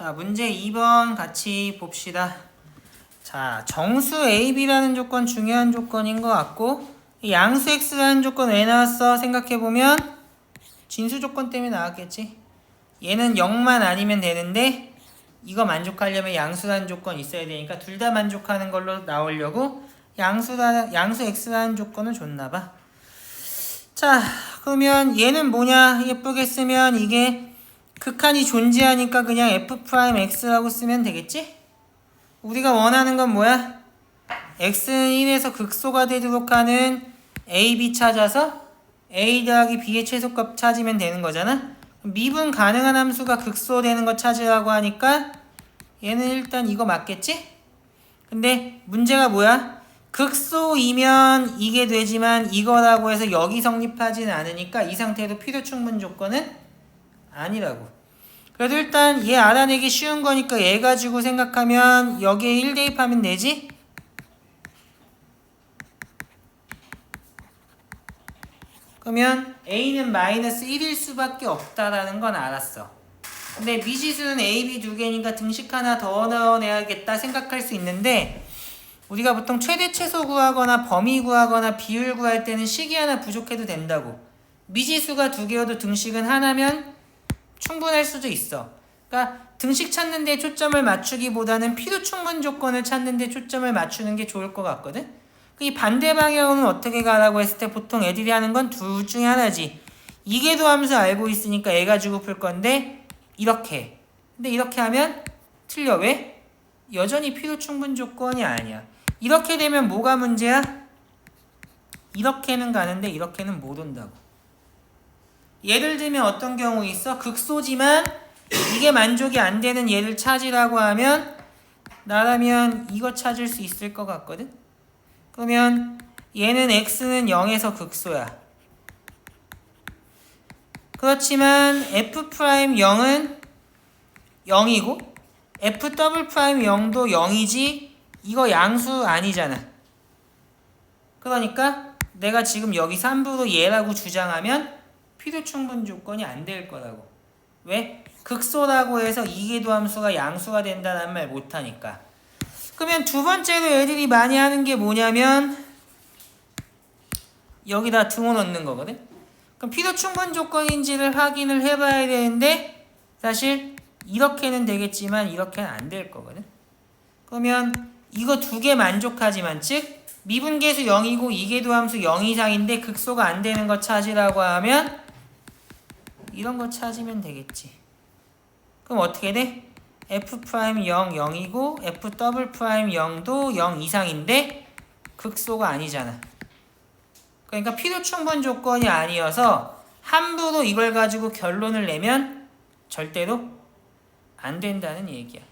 자, 문제 2번 같이 봅시다. 자, 정수 AB라는 조건 중요한 조건인 것 같고, 이 양수 X라는 조건 왜 나왔어? 생각해보면, 진수 조건 때문에 나왔겠지? 얘는 0만 아니면 되는데, 이거 만족하려면 양수라는 조건 있어야 되니까, 둘 다 만족하는 걸로 나오려고, 양수라, 양수 X라는 조건을 줬나봐. 자, 그러면 얘는 뭐냐? 예쁘게 쓰면 이게 극한이 존재하니까 그냥 f 프라임 x라고 쓰면 되겠지? 우리가 원하는 건 뭐야? x는 1에서 극소가 되도록 하는 a, b 찾아서 a 더하기 b의 최소값 찾으면 되는 거잖아? 미분 가능한 함수가 극소되는 거 찾으라고 하니까 얘는 일단 이거 맞겠지? 근데 문제가 뭐야? 극소이면 이게 되지만 이거라고 해서 여기 성립하지는 않으니까 이 상태도 필요 충분 조건은 아니라고. 그래도 일단 얘 알아내기 쉬운 거니까 얘 가지고 생각하면 여기에 1 대입하면 되지? 그러면 a는 마이너스 1일 수밖에 없다라는 건 알았어. 근데 미지수는 a, b 두 개니까 등식 하나 더 넣어내야겠다 생각할 수 있는데 우리가 보통 최대 최소 구하거나 범위 구하거나 비율 구할 때는 식이 하나 부족해도 된다고. 미지수가 두 개여도 등식은 하나면 충분할 수도 있어. 그러니까 등식 찾는 데 초점을 맞추기보다는 필요 충분 조건을 찾는 데 초점을 맞추는 게 좋을 것 같거든. 이 반대 방향으로는 어떻게 가라고 했을 때 보통 애들이 하는 건 둘 중에 하나지. 이계도 함수 알고 있으니까 애 가지고 풀 건데 이렇게. 근데 이렇게 하면 틀려. 왜? 여전히 필요 충분 조건이 아니야. 이렇게 되면 뭐가 문제야? 이렇게는 가는데 이렇게는 못 온다고. 예를 들면 어떤 경우 있어? 극소지만 이게 만족이 안 되는 얘를 찾으라고 하면 나라면 이거 찾을 수 있을 것 같거든? 그러면 얘는 x는 0에서 극소야. 그렇지만 f 프라임 0은 0이고 f 더블 프라임 0도 0이지 이거 양수 아니잖아. 그러니까 내가 지금 여기 3부로 얘라고 주장하면 필요 충분 조건이 안 될 거라고. 왜? 극소라고 해서 이계도 함수가 양수가 된다는 말 못하니까. 그러면 두 번째로 애들이 많이 하는 게 뭐냐면 여기다 등호 넣는 거거든. 그럼 필요 충분 조건인지를 확인을 해봐야 되는데 사실 이렇게는 되겠지만 이렇게는 안 될 거거든. 그러면 이거 두 개 만족하지만 즉 미분계수 0이고 이계도 함수 0 이상인데 극소가 안 되는 거 찾으라고 하면 이런 거 찾으면 되겠지. 그럼 어떻게 돼? f 프라임 0 0이고 f 더블 프라임 0도 0 이상인데 극소가 아니잖아. 그러니까 필요 충분 조건이 아니어서 함부로 이걸 가지고 결론을 내면 절대로 안 된다는 얘기야.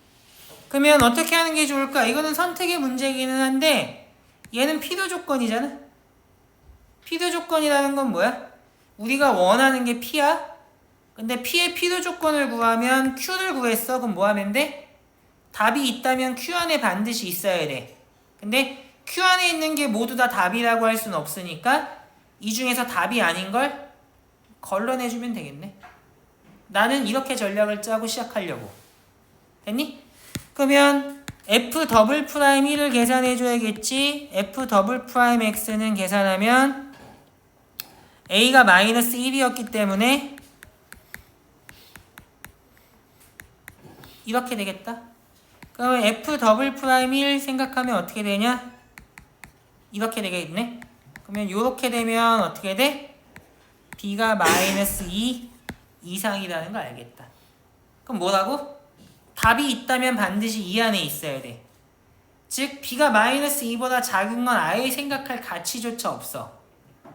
그러면 어떻게 하는 게 좋을까? 이거는 선택의 문제이기는 한데 얘는 필요 조건이잖아. 필요 조건이라는 건 뭐야? 우리가 원하는 게 P야. 근데 P의 필요 조건을 구하면 Q를 구했어. 그럼 뭐 하면 돼? 답이 있다면 Q 안에 반드시 있어야 돼. 근데 Q 안에 있는 게 모두 다 답이라고 할 수는 없으니까 이 중에서 답이 아닌 걸 걸러내주면 되겠네. 나는 이렇게 전략을 짜고 시작하려고. 됐니? 그러면 f 더블 프라임 1을 계산해 줘야겠지. f 더블 프라임 x는 계산하면 a가 마이너스 1이었기 때문에 이렇게 되겠다. 그러면 f 더블 프라임 1 생각하면 어떻게 되냐? 이렇게 되겠네. 그러면 이렇게 되면 어떻게 돼? b가 마이너스 2 이상이라는 걸 알겠다. 그럼 뭐라고? 답이 있다면 반드시 이 안에 있어야 돼. 즉 b가 마이너스 2보다 작은 건 아예 생각할 가치조차 없어.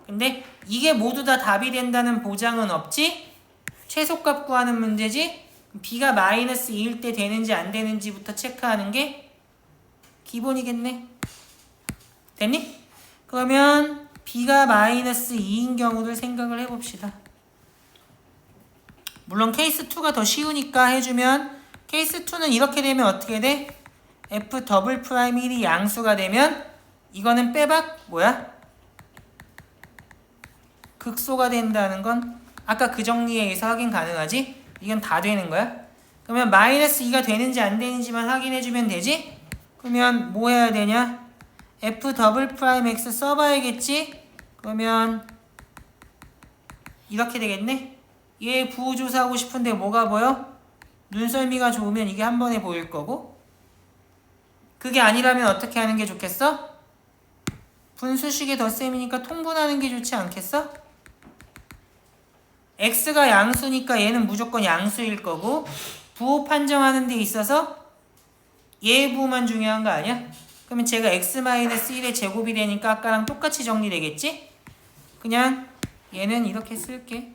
근데 이게 모두 다 답이 된다는 보장은 없지? 최소값 구하는 문제지? B가 마이너스 2일 때 되는지 안 되는지부터 체크하는 게 기본이겠네. 됐니? 그러면 b가 마이너스 2인 경우를 생각을 해봅시다. 물론 케이스 2가 더 쉬우니까 해주면 케이스 2는 이렇게 되면 어떻게 돼? f 더블 프라임 1이 양수가 되면 이거는 빼박 뭐야? 극소가 된다는 건 아까 그 정리에 의해서 확인 가능하지? 이건 다 되는 거야. 그러면 마이너스 2가 되는지 안 되는지만 확인해주면 되지? 그러면 뭐 해야 되냐? f 더블 프라임 x 써봐야겠지? 그러면 이렇게 되겠네? 얘 부호조사하고 싶은데 뭐가 보여? 눈썰미가 좋으면 이게 한 번에 보일 거고 그게 아니라면 어떻게 하는 게 좋겠어? 분수식의 덧셈이니까 통분하는 게 좋지 않겠어? X가 양수니까 얘는 무조건 양수일 거고 부호 판정하는 데 있어서 얘 부호만 중요한 거 아니야? 그러면 제가 x-1의 제곱이 되니까 아까랑 똑같이 정리되겠지? 그냥 얘는 이렇게 쓸게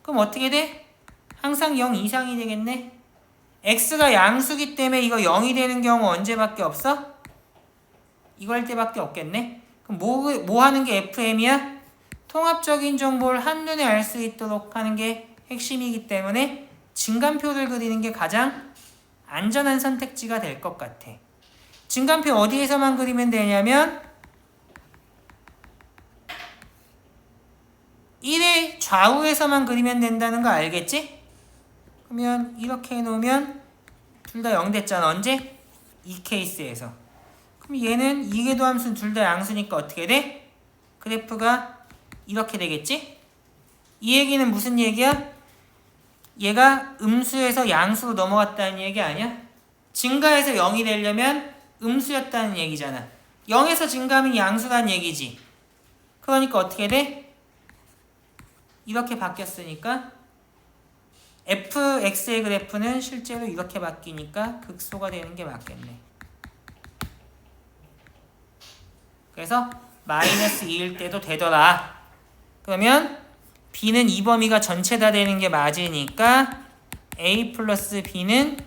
그럼 어떻게 돼? 항상 0 이상이 되겠네 x가 양수기 때문에 이거 0이 되는 경우 언제밖에 없어? 이거 할 때밖에 없겠네 그럼 뭐, 뭐 하는 게 FM이야? 통합적인 정보를 한눈에 알 수 있도록 하는 게 핵심이기 때문에 증간표를 그리는 게 가장 안전한 선택지가 될 것 같아. 증간표 어디에서만 그리면 되냐면 1의 좌우에서만 그리면 된다는 거 알겠지? 그러면 이렇게 해놓으면 둘 다 0 됐잖아. 언제? 이 케이스에서. 그럼 얘는 이계도 함수는 둘 다 양수니까 어떻게 돼? 그래프가 이렇게 되겠지? 이 얘기는 무슨 얘기야? 얘가 음수에서 양수로 넘어갔다는 얘기 아니야? 증가해서 0이 되려면 음수였다는 얘기잖아. 0에서 증가하면 양수라는 얘기지. 그러니까 어떻게 돼? 이렇게 바뀌었으니까 fx의 그래프는 실제로 이렇게 바뀌니까 극소가 되는 게 맞겠네. 그래서 마이너스 2일 때도 되더라. 그러면 b는 이 범위가 전체 다 되는 게 맞으니까 a 플러스 b는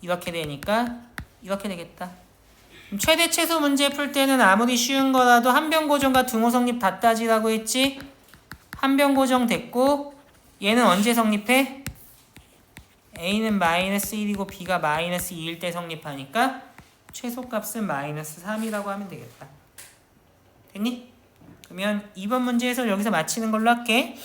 이렇게 되니까 이렇게 되겠다. 최대 최소 문제 풀 때는 아무리 쉬운 거라도 한변 고정과 등호 성립 다 따지라고 했지. 한변 고정 됐고 얘는 언제 성립해? a는 마이너스 1이고 b가 마이너스 2일 때 성립하니까 최소값은 마이너스 3이라고 하면 되겠다. 됐니? 그러면 이번 문제 해설 여기서 마치는 걸로 할게.